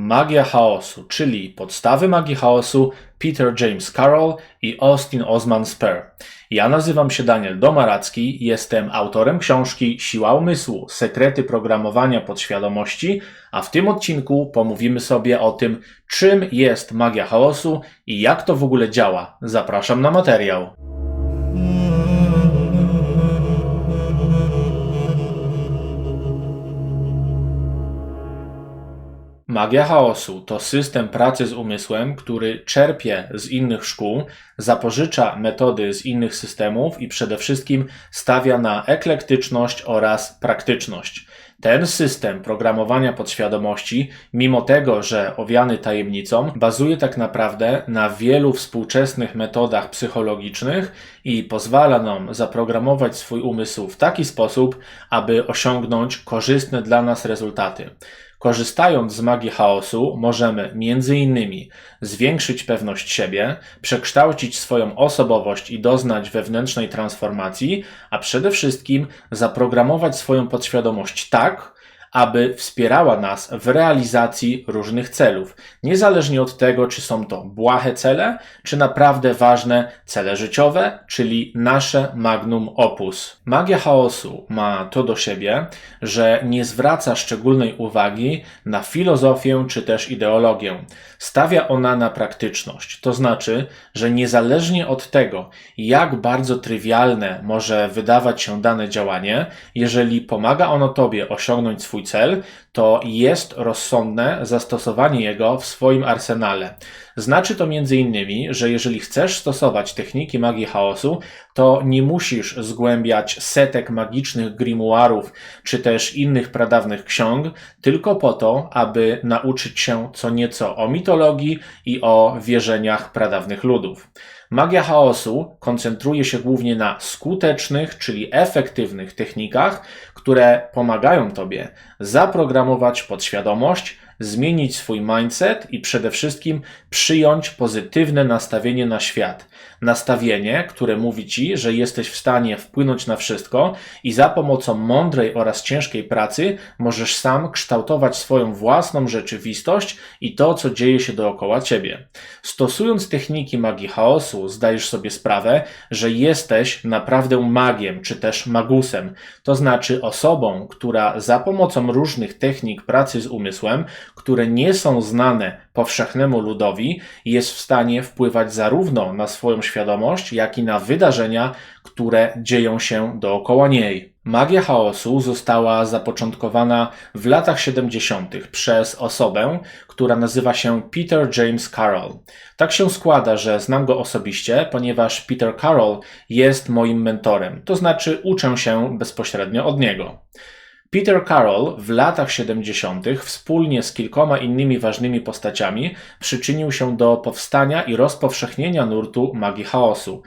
Magia Chaosu, czyli podstawy magii chaosu Peter James Carroll i Austin Osman Spare. Ja nazywam się Daniel Domaracki, jestem autorem książki Siła Umysłu Sekrety Programowania Podświadomości, a w tym odcinku pomówimy sobie o tym, czym jest magia chaosu i jak to w ogóle działa. Zapraszam na materiał. Magia chaosu to system pracy z umysłem, który czerpie z innych szkół, zapożycza metody z innych systemów i przede wszystkim stawia na eklektyczność oraz praktyczność. Ten system programowania podświadomości, mimo tego, że owiany tajemnicą, bazuje tak naprawdę na wielu współczesnych metodach psychologicznych i pozwala nam zaprogramować swój umysł w taki sposób, aby osiągnąć korzystne dla nas rezultaty. Korzystając z magii chaosu, możemy innymi zwiększyć pewność siebie, przekształcić swoją osobowość i doznać wewnętrznej transformacji, a przede wszystkim zaprogramować swoją podświadomość tak, aby wspierała nas w realizacji różnych celów, niezależnie od tego, czy są to błahe cele, czy naprawdę ważne cele życiowe, czyli nasze magnum opus. Magia chaosu ma to do siebie, że nie zwraca szczególnej uwagi na filozofię czy też ideologię. Stawia ona na praktyczność, to znaczy, że niezależnie od tego, jak bardzo trywialne może wydawać się dane działanie, jeżeli pomaga ono Tobie osiągnąć swój cel, to jest rozsądne zastosowanie jego w swoim arsenale. Znaczy to innymi, że jeżeli chcesz stosować techniki magii chaosu, to nie musisz zgłębiać setek magicznych grimoirów czy też innych pradawnych ksiąg, tylko po to, aby nauczyć się co nieco o mitologii i o wierzeniach pradawnych ludów. Magia chaosu koncentruje się głównie na skutecznych, czyli efektywnych technikach, które pomagają Tobie zaprogramować podświadomość, zmienić swój mindset i przede wszystkim przyjąć pozytywne nastawienie na świat. Nastawienie, które mówi ci, że jesteś w stanie wpłynąć na wszystko i za pomocą mądrej oraz ciężkiej pracy możesz sam kształtować swoją własną rzeczywistość i to, co dzieje się dookoła ciebie. Stosując techniki magii chaosu, zdajesz sobie sprawę, że jesteś naprawdę magiem czy też magusem, to znaczy osobą, która za pomocą różnych technik pracy z umysłem które nie są znane powszechnemu ludowi, jest w stanie wpływać zarówno na swoją świadomość, jak i na wydarzenia, które dzieją się dookoła niej. Magia chaosu została zapoczątkowana w latach 70. przez osobę, która nazywa się Peter James Carroll. Tak się składa, że znam go osobiście, ponieważ Peter Carroll jest moim mentorem, to znaczy uczę się bezpośrednio od niego. Peter Carroll w latach 70. wspólnie z kilkoma innymi ważnymi postaciami przyczynił się do powstania i rozpowszechnienia nurtu magii chaosu.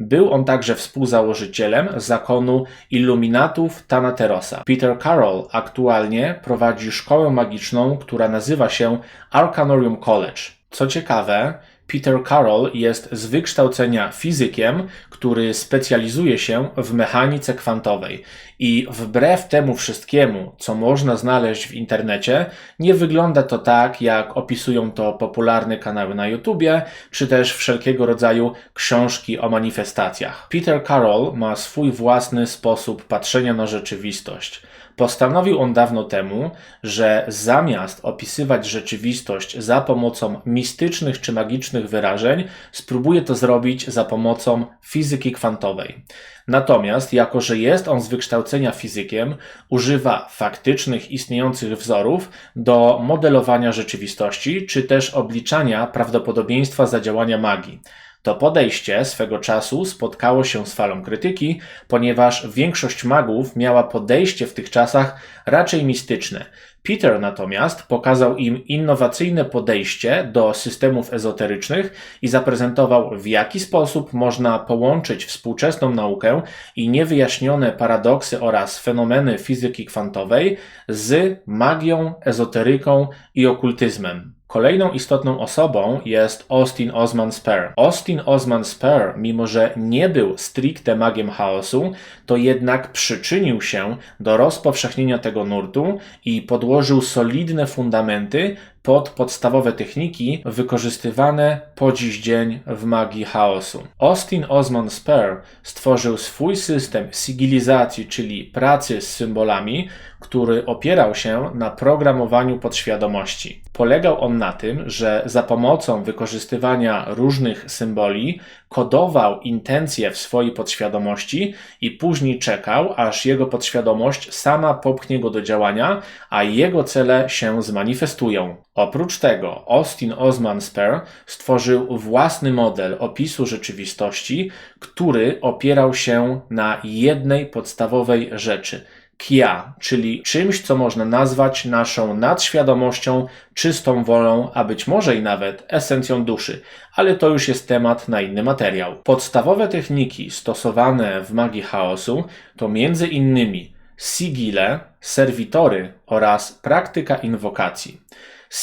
Był on także współzałożycielem zakonu Illuminatów Thanaterosa. Peter Carroll aktualnie prowadzi szkołę magiczną, która nazywa się Arcanorium College. Co ciekawe, Peter Carroll jest z wykształcenia fizykiem, który specjalizuje się w mechanice kwantowej. I wbrew temu wszystkiemu, co można znaleźć w internecie, nie wygląda to tak, jak opisują to popularne kanały na YouTubie, czy też wszelkiego rodzaju książki o manifestacjach. Peter Carroll ma swój własny sposób patrzenia na rzeczywistość. Postanowił on dawno temu, że zamiast opisywać rzeczywistość za pomocą mistycznych czy magicznych wyrażeń, spróbuje to zrobić za pomocą fizyki kwantowej. Natomiast, jako że jest on z wykształcenia fizykiem, używa faktycznych istniejących wzorów do modelowania rzeczywistości, czy też obliczania prawdopodobieństwa zadziałania magii. To podejście swego czasu spotkało się z falą krytyki, ponieważ większość magów miała podejście w tych czasach raczej mistyczne. Peter natomiast pokazał im innowacyjne podejście do systemów ezoterycznych i zaprezentował, w jaki sposób można połączyć współczesną naukę i niewyjaśnione paradoksy oraz fenomeny fizyki kwantowej z magią, ezoteryką i okultyzmem. Kolejną istotną osobą jest Austin Osman Spare. Austin Osman Spare, mimo że nie był stricte magiem chaosu, to jednak przyczynił się do rozpowszechnienia tego nurtu i podłożył solidne fundamenty pod podstawowe techniki wykorzystywane po dziś dzień w magii chaosu. Austin Osman Spare stworzył swój system sigilizacji, czyli pracy z symbolami, który opierał się na programowaniu podświadomości. Polegał on na tym, że za pomocą wykorzystywania różnych symboli kodował intencje w swojej podświadomości i później czekał, aż jego podświadomość sama popchnie go do działania, a jego cele się zmanifestują. Oprócz tego Austin Osman Spare stworzył własny model opisu rzeczywistości, który opierał się na jednej podstawowej rzeczy – kia, czyli czymś, co można nazwać naszą nadświadomością, czystą wolą, a być może i nawet esencją duszy, ale to już jest temat na inny materiał. Podstawowe techniki stosowane w magii chaosu to między innymi sigile, serwitory oraz praktyka inwokacji.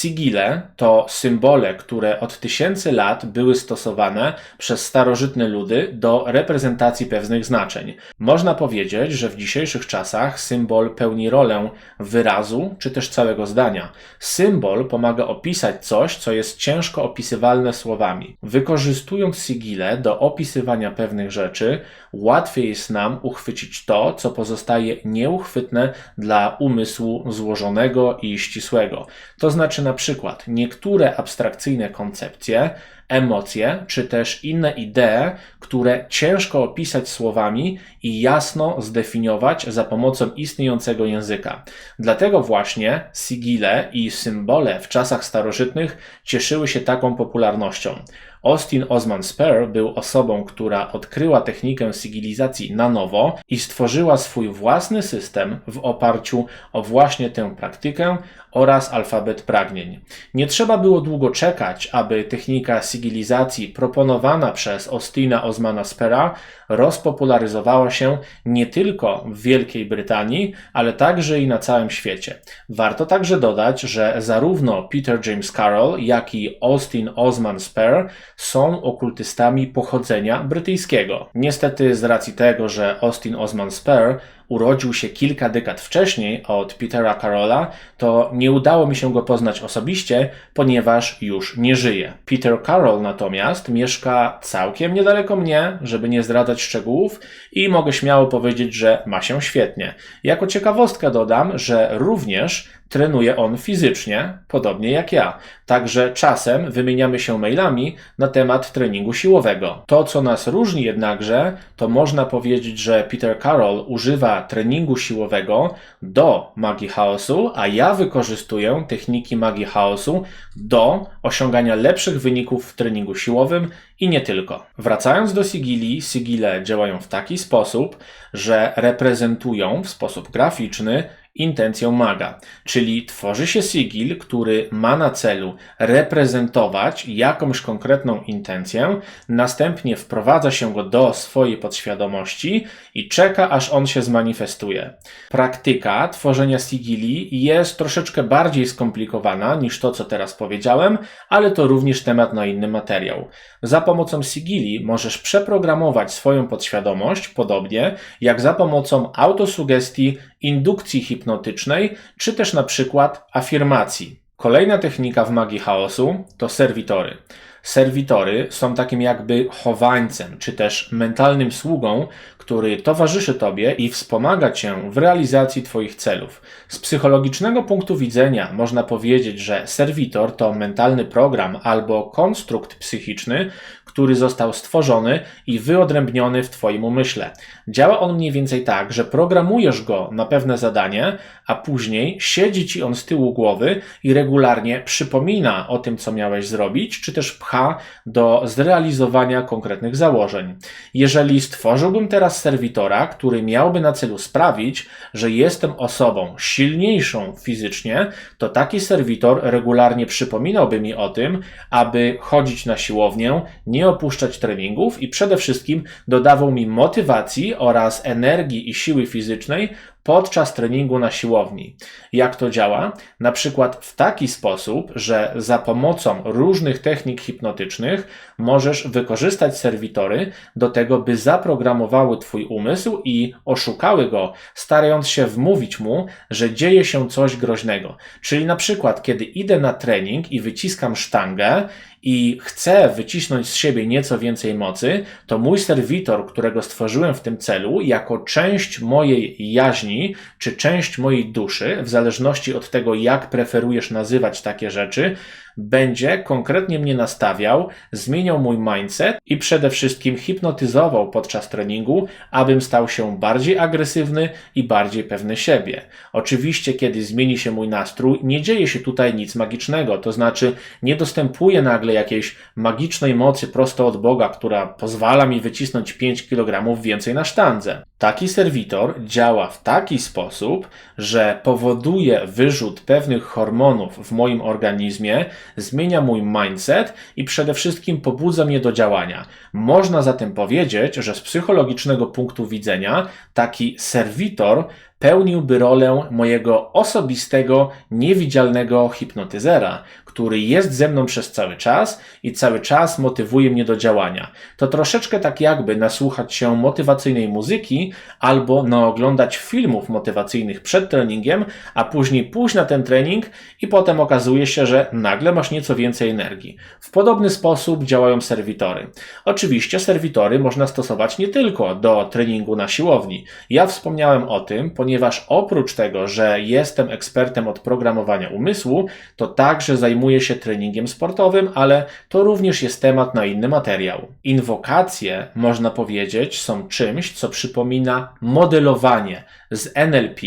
Sigile to symbole, które od tysięcy lat były stosowane przez starożytne ludy do reprezentacji pewnych znaczeń. Można powiedzieć, że w dzisiejszych czasach symbol pełni rolę wyrazu czy też całego zdania. Symbol pomaga opisać coś, co jest ciężko opisywalne słowami. Wykorzystując sigile do opisywania pewnych rzeczy, łatwiej jest nam uchwycić to, co pozostaje nieuchwytne dla umysłu złożonego i ścisłego. To znaczy na przykład niektóre abstrakcyjne koncepcje, emocje, czy też inne idee, które ciężko opisać słowami i jasno zdefiniować za pomocą istniejącego języka. Dlatego właśnie sigile i symbole w czasach starożytnych cieszyły się taką popularnością. Austin Osman Spare był osobą, która odkryła technikę sigilizacji na nowo i stworzyła swój własny system w oparciu o właśnie tę praktykę oraz alfabet pragnień. Nie trzeba było długo czekać, aby technika sigilizacji proponowana przez Austina Osmana Spera rozpopularyzowała się nie tylko w Wielkiej Brytanii, ale także i na całym świecie. Warto także dodać, że zarówno Peter James Carroll, jak i Austin Osman Spare są okultystami pochodzenia brytyjskiego. Niestety z racji tego, że Austin Osman Spare urodził się kilka dekad wcześniej od Petera Carolla, to nie udało mi się go poznać osobiście, ponieważ już nie żyje. Peter Carroll natomiast mieszka całkiem niedaleko mnie, żeby nie zdradzać szczegółów i mogę śmiało powiedzieć, że ma się świetnie. Jako ciekawostkę dodam, że również trenuje on fizycznie, podobnie jak ja. Także czasem wymieniamy się mailami na temat treningu siłowego. To, co nas różni jednakże, to można powiedzieć, że Peter Carroll używa treningu siłowego do magii chaosu, a ja wykorzystuję techniki magii chaosu do osiągania lepszych wyników w treningu siłowym i nie tylko. Wracając do Sigili, Sigile działają w taki sposób, że reprezentują w sposób graficzny intencją maga, czyli tworzy się sigil, który ma na celu reprezentować jakąś konkretną intencję, następnie wprowadza się go do swojej podświadomości i czeka, aż on się zmanifestuje. Praktyka tworzenia sigili jest troszeczkę bardziej skomplikowana niż to, co teraz powiedziałem, ale to również temat na inny materiał. Za pomocą sigili możesz przeprogramować swoją podświadomość, podobnie jak za pomocą autosugestii, indukcji hipnotycznej, czy też na przykład afirmacji. Kolejna technika w magii chaosu to serwitory. Serwitory są takim jakby chowańcem, czy też mentalnym sługą, który towarzyszy Tobie i wspomaga Cię w realizacji Twoich celów. Z psychologicznego punktu widzenia można powiedzieć, że serwitor to mentalny program albo konstrukt psychiczny, który został stworzony i wyodrębniony w Twoim umyśle. Działa on mniej więcej tak, że programujesz go na pewne zadanie, a później siedzi Ci on z tyłu głowy i regularnie przypomina o tym, co miałeś zrobić, czy też pcha do zrealizowania konkretnych założeń. Jeżeli stworzyłbym teraz serwitora, który miałby na celu sprawić, że jestem osobą silniejszą fizycznie, to taki serwitor regularnie przypominałby mi o tym, aby chodzić na siłownię, nie opuszczać treningów i przede wszystkim dodawał mi motywacji oraz energii i siły fizycznej podczas treningu na siłowni. Jak to działa? Na przykład w taki sposób, że za pomocą różnych technik hipnotycznych możesz wykorzystać serwitory do tego, by zaprogramowały Twój umysł i oszukały go, starając się wmówić mu, że dzieje się coś groźnego. Czyli na przykład, kiedy idę na trening i wyciskam sztangę i chcę wycisnąć z siebie nieco więcej mocy, to mój serwitor, którego stworzyłem w tym celu, jako część mojej jaźni, czy część mojej duszy, w zależności od tego, jak preferujesz nazywać takie rzeczy, będzie konkretnie mnie nastawiał, zmieniał mój mindset i przede wszystkim hipnotyzował podczas treningu, abym stał się bardziej agresywny i bardziej pewny siebie. Oczywiście, kiedy zmieni się mój nastrój, nie dzieje się tutaj nic magicznego, to znaczy nie dostępuję nagle jakiejś magicznej mocy prosto od Boga, która pozwala mi wycisnąć 5 kg więcej na sztandze. Taki serwitor działa w taki sposób, że powoduje wyrzut pewnych hormonów w moim organizmie, zmienia mój mindset i przede wszystkim pobudza mnie do działania. Można zatem powiedzieć, że z psychologicznego punktu widzenia taki serwitor pełniłby rolę mojego osobistego, niewidzialnego hipnotyzera, który jest ze mną przez cały czas i cały czas motywuje mnie do działania. To troszeczkę tak jakby nasłuchać się motywacyjnej muzyki albo naoglądać filmów motywacyjnych przed treningiem, a później pójść na ten trening i potem okazuje się, że nagle masz nieco więcej energii. W podobny sposób działają serwitory. Oczywiście serwitory można stosować nie tylko do treningu na siłowni. Ja wspomniałem o tym, ponieważ oprócz tego, że jestem ekspertem od programowania umysłu, to także zajmuję się treningiem sportowym, ale to również jest temat na inny materiał. Inwokacje, można powiedzieć, są czymś, co przypomina modelowanie z NLP,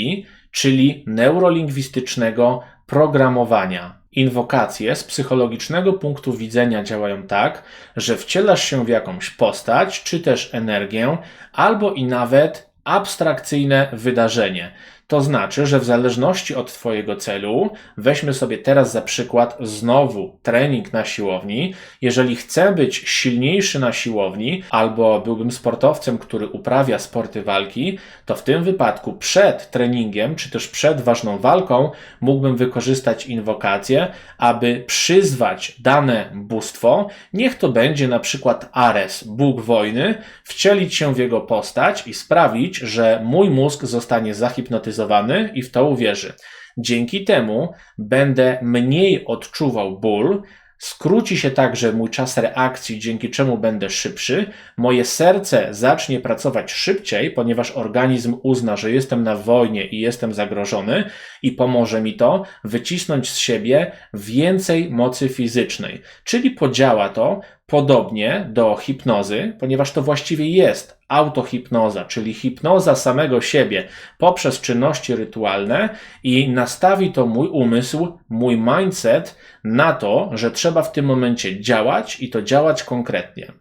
czyli neurolingwistycznego programowania. Inwokacje z psychologicznego punktu widzenia działają tak, że wcielasz się w jakąś postać, czy też energię, albo i nawet abstrakcyjne wydarzenie. To znaczy, że w zależności od Twojego celu, weźmy sobie teraz za przykład znowu trening na siłowni. Jeżeli chcę być silniejszy na siłowni, albo byłbym sportowcem, który uprawia sporty walki, to w tym wypadku przed treningiem, czy też przed ważną walką, mógłbym wykorzystać inwokację, aby przyzwać dane bóstwo, niech to będzie na przykład Ares, Bóg wojny, wcielić się w jego postać i sprawić, że mój mózg zostanie zahipnotyzowany i w to uwierzy. Dzięki temu będę mniej odczuwał ból, Skróci się także mój czas reakcji, dzięki czemu będę szybszy. Moje serce zacznie pracować szybciej, ponieważ organizm uzna, że jestem na wojnie i jestem zagrożony, i pomoże mi to wycisnąć z siebie więcej mocy fizycznej. Czyli podziała to podobnie do hipnozy, ponieważ to właściwie jest autohipnoza, czyli hipnoza samego siebie poprzez czynności rytualne i nastawi to mój umysł, mój mindset na to, że trzeba w tym momencie działać i to działać konkretnie.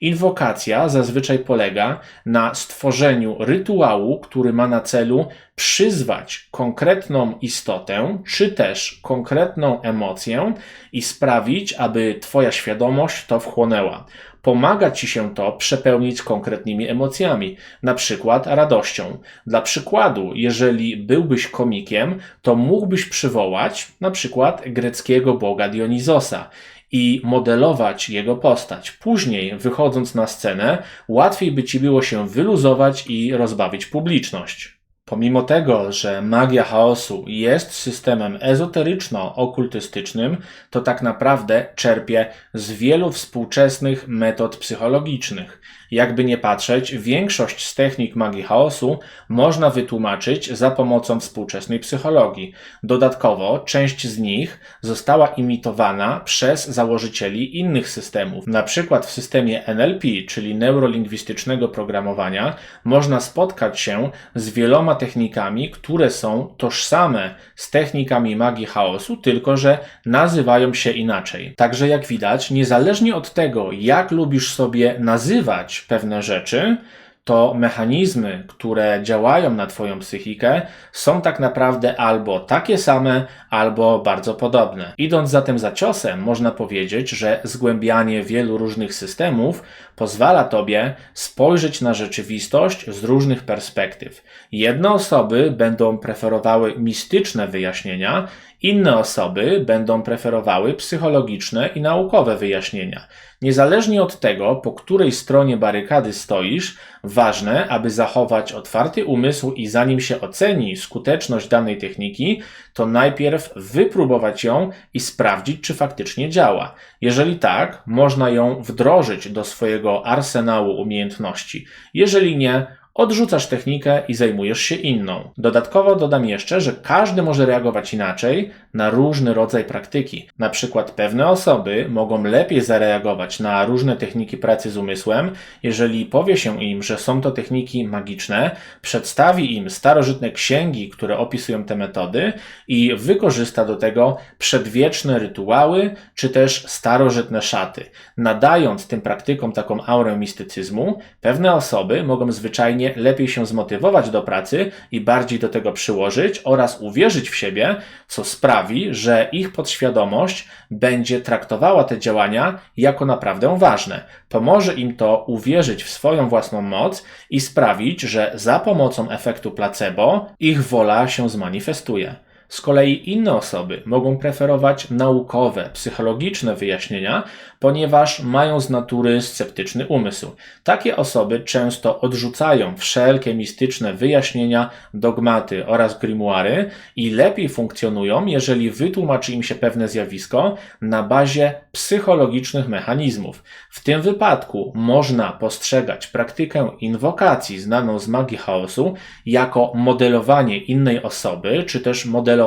Inwokacja zazwyczaj polega na stworzeniu rytuału, który ma na celu przyzwać konkretną istotę, czy też konkretną emocję i sprawić, aby Twoja świadomość to wchłonęła. Pomaga Ci się to przepełnić konkretnymi emocjami, na przykład radością. Dla przykładu, jeżeli byłbyś komikiem, to mógłbyś przywołać na przykład greckiego boga Dionizosa i modelować jego postać. Później, wychodząc na scenę, łatwiej by ci było się wyluzować i rozbawić publiczność. Pomimo tego, że magia chaosu jest systemem ezoteryczno-okultystycznym, to tak naprawdę czerpie z wielu współczesnych metod psychologicznych. Jakby nie patrzeć, większość z technik magii chaosu można wytłumaczyć za pomocą współczesnej psychologii. Dodatkowo, część z nich została imitowana przez założycieli innych systemów. Na przykład w systemie NLP, czyli neurolingwistycznego programowania, można spotkać się z wieloma technikami, które są tożsame z technikami magii chaosu, tylko że nazywają się inaczej. Także jak widać, niezależnie od tego, jak lubisz sobie nazywać pewne rzeczy, to mechanizmy, które działają na Twoją psychikę, są tak naprawdę albo takie same, albo bardzo podobne. Idąc zatem za ciosem, można powiedzieć, że zgłębianie wielu różnych systemów pozwala Tobie spojrzeć na rzeczywistość z różnych perspektyw. Jedne osoby będą preferowały mistyczne wyjaśnienia, inne osoby będą preferowały psychologiczne i naukowe wyjaśnienia. Niezależnie od tego, po której stronie barykady stoisz, ważne, aby zachować otwarty umysł i zanim się oceni skuteczność danej techniki, to najpierw wypróbować ją i sprawdzić, czy faktycznie działa. Jeżeli tak, można ją wdrożyć do swojego arsenału umiejętności. Jeżeli nie, odrzucasz technikę i zajmujesz się inną. Dodatkowo dodam jeszcze, że każdy może reagować inaczej na różny rodzaj praktyki. Na przykład pewne osoby mogą lepiej zareagować na różne techniki pracy z umysłem, jeżeli powie się im, że są to techniki magiczne, przedstawi im starożytne księgi, które opisują te metody i wykorzysta do tego przedwieczne rytuały czy też starożytne szaty. Nadając tym praktykom taką aurę mistycyzmu, pewne osoby mogą zwyczajnie lepiej się zmotywować do pracy i bardziej do tego przyłożyć oraz uwierzyć w siebie, co sprawi, że ich podświadomość będzie traktowała te działania jako naprawdę ważne. Pomoże im to uwierzyć w swoją własną moc i sprawić, że za pomocą efektu placebo ich wola się zmanifestuje. Z kolei inne osoby mogą preferować naukowe, psychologiczne wyjaśnienia, ponieważ mają z natury sceptyczny umysł. Takie osoby często odrzucają wszelkie mistyczne wyjaśnienia, dogmaty oraz grimoire i lepiej funkcjonują, jeżeli wytłumaczy im się pewne zjawisko na bazie psychologicznych mechanizmów. W tym wypadku można postrzegać praktykę inwokacji znaną z magii chaosu jako modelowanie innej osoby, czy też modelowanie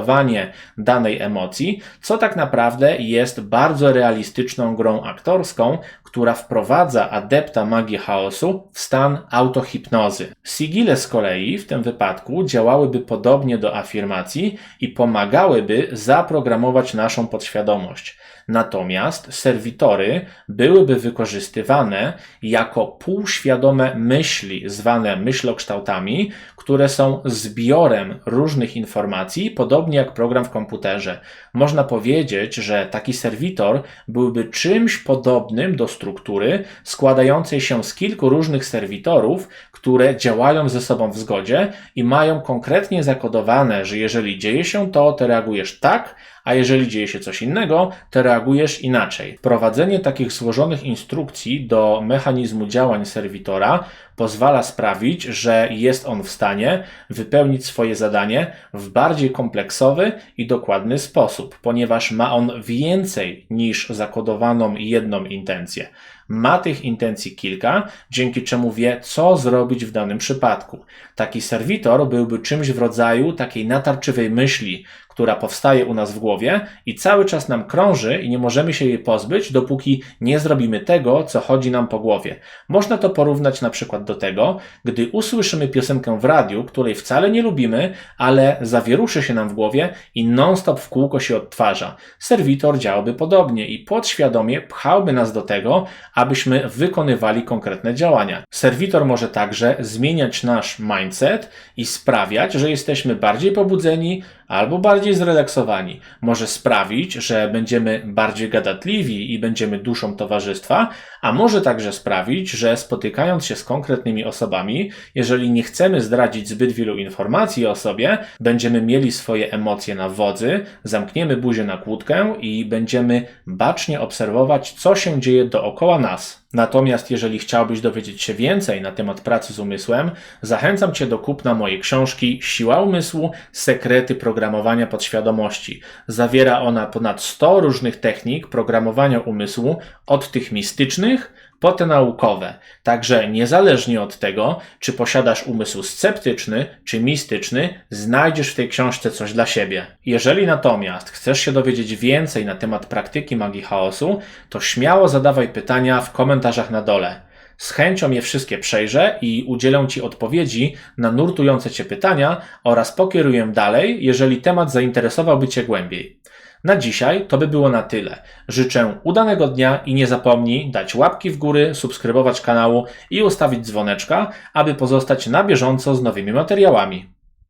danej emocji, co tak naprawdę jest bardzo realistyczną grą aktorską, która wprowadza adepta magii chaosu w stan autohipnozy. Sigile z kolei w tym wypadku działałyby podobnie do afirmacji i pomagałyby zaprogramować naszą podświadomość. Natomiast serwitory byłyby wykorzystywane jako półświadome myśli, zwane myślokształtami, które są zbiorem różnych informacji, podobnie jak program w komputerze. Można powiedzieć, że taki serwitor byłby czymś podobnym do struktury składającej się z kilku różnych serwitorów, które działają ze sobą w zgodzie i mają konkretnie zakodowane, że jeżeli dzieje się to, to reagujesz tak, a jeżeli dzieje się coś innego, to reagujesz inaczej. Wprowadzenie takich złożonych instrukcji do mechanizmu działań serwitora pozwala sprawić, że jest on w stanie wypełnić swoje zadanie w bardziej kompleksowy i dokładny sposób, ponieważ ma on więcej niż zakodowaną jedną intencję. Ma tych intencji kilka, dzięki czemu wie, co zrobić w danym przypadku. Taki serwitor byłby czymś w rodzaju takiej natarczywej myśli, która powstaje u nas w głowie i cały czas nam krąży i nie możemy się jej pozbyć, dopóki nie zrobimy tego, co chodzi nam po głowie. Można to porównać na przykład do tego, gdy usłyszymy piosenkę w radiu, której wcale nie lubimy, ale zawieruszy się nam w głowie i non-stop w kółko się odtwarza. Serwitor działałby podobnie i podświadomie pchałby nas do tego, abyśmy wykonywali konkretne działania. Serwitor może także zmieniać nasz mindset i sprawiać, że jesteśmy bardziej pobudzeni, albo bardziej zrelaksowani. Może sprawić, że będziemy bardziej gadatliwi i będziemy duszą towarzystwa, a może także sprawić, że spotykając się z konkretnymi osobami, jeżeli nie chcemy zdradzić zbyt wielu informacji o sobie, będziemy mieli swoje emocje na wodzy, zamkniemy buzię na kłódkę i będziemy bacznie obserwować, co się dzieje dookoła nas. Natomiast jeżeli chciałbyś dowiedzieć się więcej na temat pracy z umysłem, zachęcam Cię do kupna mojej książki Siła umysłu Sekrety programowania podświadomości. Zawiera ona ponad 100 różnych technik programowania umysłu, od tych mistycznych po te naukowe. Także niezależnie od tego, czy posiadasz umysł sceptyczny czy mistyczny, znajdziesz w tej książce coś dla siebie. Jeżeli natomiast chcesz się dowiedzieć więcej na temat praktyki magii chaosu, to śmiało zadawaj pytania w komentarzach na dole. Z chęcią je wszystkie przejrzę i udzielę Ci odpowiedzi na nurtujące Cię pytania oraz pokieruję dalej, jeżeli temat zainteresowałby Cię głębiej. Na dzisiaj to by było na tyle. Życzę udanego dnia i nie zapomnij dać łapki w górę, subskrybować kanału i ustawić dzwoneczka, aby pozostać na bieżąco z nowymi materiałami.